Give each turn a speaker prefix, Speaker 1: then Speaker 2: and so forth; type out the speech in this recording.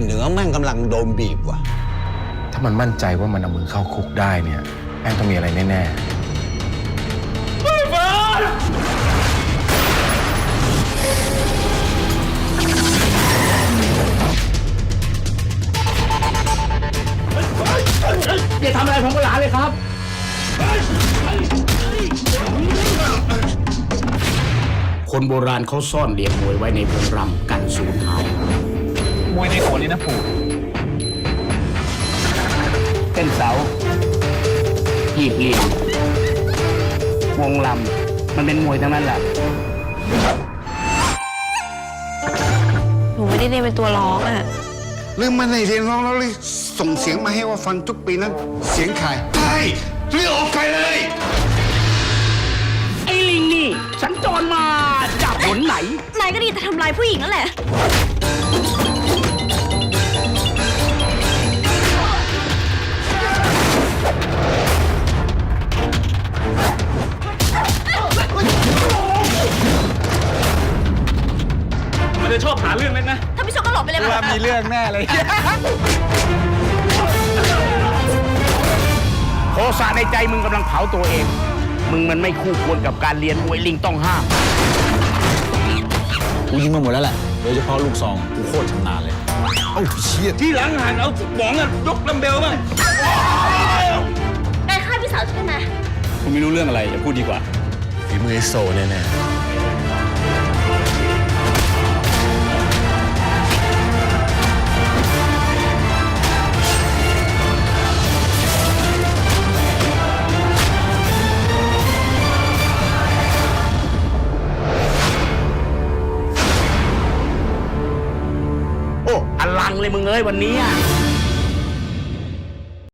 Speaker 1: เหนือแม่งกำลังโดนบีบว่ะ
Speaker 2: ถ้ามันมั่นใจว่ามันเอามือเข้าคุกได้เนี่ยแม่งต้องมีอะไรแน่
Speaker 3: อย่าทำอะไรผมกับหลานเลยครับ คนโบราณเขาซ่อนเหรียญมวยไว้ในพงรำกันสูญหาย
Speaker 4: มวยในโขนนี่นะปู่
Speaker 3: เส้นเสาหีบเหลี่ยมวงลำ มันเป็นมวยทั้งนั้นแหละ
Speaker 5: หนูไม่ได้เรียนเป็นตัวร้องอะ
Speaker 6: ลืมมันในเรียนร้องแล้วเลยส่งเสียงมาให้ว่าฟังทุกปีนั้น เสียงใครใช่เรียกออกไปเลย
Speaker 3: ไอ้ลิงนี่ สัญจรมาจากหนไหน
Speaker 5: นายก็ดีแต่ทำลายผู้หญิงนั่นแหละ
Speaker 4: จะชอบหาเรื่องเล่นนะ
Speaker 5: ถ้าไม่ชอบก็หลบไปเลย
Speaker 4: ว่ามีเรื่องแน่เลย
Speaker 3: โทสะในใจมึงกำลังเผาตัวเอง มึงมันไม่คู่ควรกับการเรียนมวยลิงต้องห้าม
Speaker 1: กูยิงมาหมดแล้วแหละ โดยเฉพาะลูกซองกูโคตรชำนาญเลย เอ้าเชี่ย
Speaker 4: ที่หลังหันเอาบองอะยกลำเบลบ้าง
Speaker 5: นายฆ่าพี่สาวฉันได้ไหม
Speaker 4: คุณไม่รู้เรื่องอะไรอย่าพูดดีกว่า
Speaker 2: ๆฝีมือไอ้โซแน่ๆ
Speaker 3: อลังเลยมึงเอ้ยวันนี้อะ